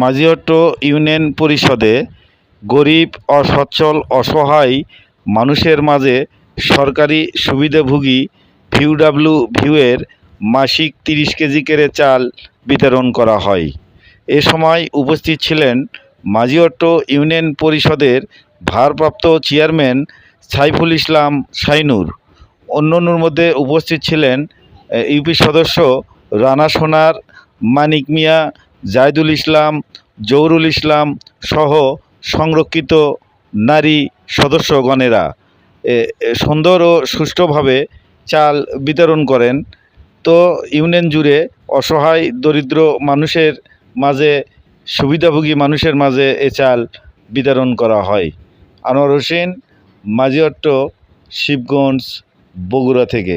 Majhihatta union পরিষদে গরিব, অসচ্ছল, অসহায় মানুষের মাঝে সরকারি সুবিধাভোগী ভিউডাব্লিউ ভিউয়ের মাসিক তিরিশ কেজি করে চাল বিতরণ করা হয়। এ সময় উপস্থিত ছিলেন মাঝিহট্ট ইউনিয়ন পরিষদের ভারপ্রাপ্ত চেয়ারম্যান সাইফুল ইসলাম সাইনুর অন্যান্যর মধ্যে উপস্থিত ছিলেন ইউপি সদস্য রানা সোনার, মানিক মিয়া জায়দুল ইসলাম জহুরুল ইসলাম সহ সংরক্ষিত নারী সদস্যগণেরা সুন্দর ও সুষ্ঠুভাবে চাল বিতরণ করেন। তো ইউনিয়ন জুড়ে অসহায়, দরিদ্র মানুষের মাঝে, সুবিধাভোগী মানুষের মাঝে এ চাল বিতরণ করা হয়। আনোয়ার হোসেন মাঝিহট্ট শিবগঞ্জ, বগুড়া থেকে।